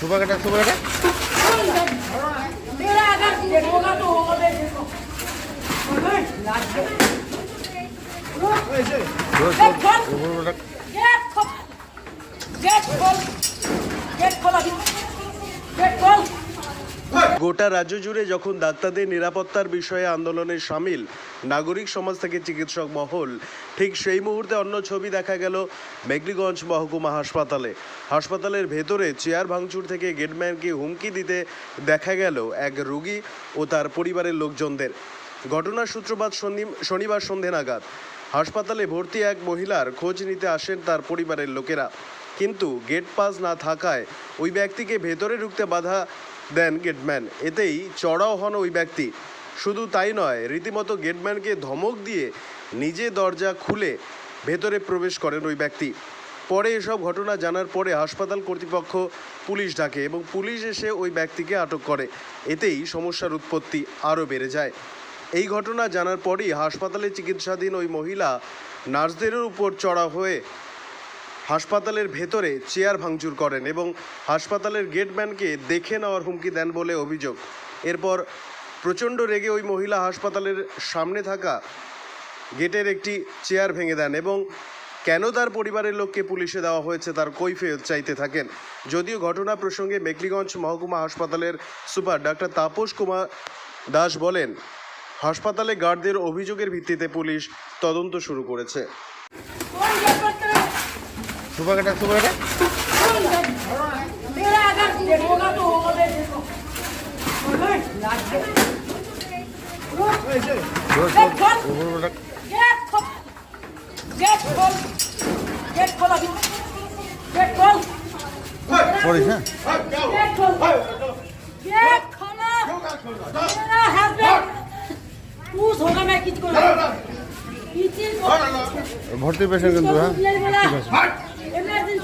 सुबह का टाइम सुबह का मेरा अगर ये होगा तो होगा मैं देखो लाज गेट खोल गेट खोल गेट खोल গোটা রাজ্য জুড়ে যখন ডাক্তারদের নিরাপত্তার বিষয়ে আন্দোলনে সামিল, নাগরিক সমাজ থেকে চিকিৎসক মহল ঠিক সেই মুহূর্তে অন্য ছবি দেখা গেল মেঘলিগঞ্জ মহকুমা হাসপাতালে। হাসপাতালের ভেতরে চেয়ার ভাঙচুর থেকে গেটম্যানকে হুমকি দিতে দেখা গেল এক রোগী ও তার পরিবারের লোকজনদের। ঘটনার সূত্রপাত শনি- শনিবার সন্ধে নাগাদ। হাসপাতালে ভর্তি এক মহিলার খোঁজ নিতে আসেন তার পরিবারের লোকেরা। কিন্তু গেট পাস না থাকায় ওই ব্যক্তিকে ভেতরে ঢুকতে বাধা দেন গেটম্যান। এতেই চড়াও হন ওই ব্যক্তি। শুধু তাই নয়, রীতিমতো গেটম্যানকে ধমক দিয়ে নিজে দরজা খুলে ভেতরে প্রবেশ করেন ওই ব্যক্তি। পরে এসব ঘটনা জানার পরে হাসপাতাল কর্তৃপক্ষ পুলিশ ডাকে এবং পুলিশ এসে ওই ব্যক্তিকে আটক করে। এতেই সমস্যার উৎপত্তি আরও বেড়ে যায়। এই ঘটনা জানার পরই হাসপাতালে চিকিৎসাধীন ওই মহিলা নার্সদের উপর চড়া হয়ে হাসপাতালের ভেতরে চেয়ার ভাঙচুর করেন এবং হাসপাতালের গেটম্যানকে দেখে নেওয়ার হুমকি দেন বলে অভিযোগ। এরপর প্রচণ্ড রেগে ওই মহিলা হাসপাতালের সামনে থাকা গেটের একটি চেয়ার ভেঙে দেন এবং কেন তার পরিবারের লোককে পুলিশে দেওয়া হয়েছে তার কৈফেত চাইতে থাকেন। যদিও ঘটনা প্রসঙ্গে মেকলিগঞ্জ মহকুমা হাসপাতালের সুপার ডাক্তার তাপস কুমার দাস বলেন, হাসপাতালে গার্ডদের অভিযোগের ভিত্তিতে পুলিশ তদন্ত শুরু করেছে। सुबह का टाइम सुबह का कौन गेट मेरा अगर ये होगा तो होगा मैं देखो लाज गेट खोल गेट खोल गेट खोल गेट खोल अभी गेट खोल पड़िस हैं गेट खोल गेट खोलो मेरा हस्बैंड पूछ होगा मैं किसको किसको भर्ती पेशेंट কিন্তু হ্যাঁ इमरजेंसी ভর্তি patient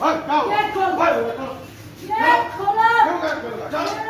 Hey, go. Get go. Wait, wait, wait. Get go. Get go. Get go.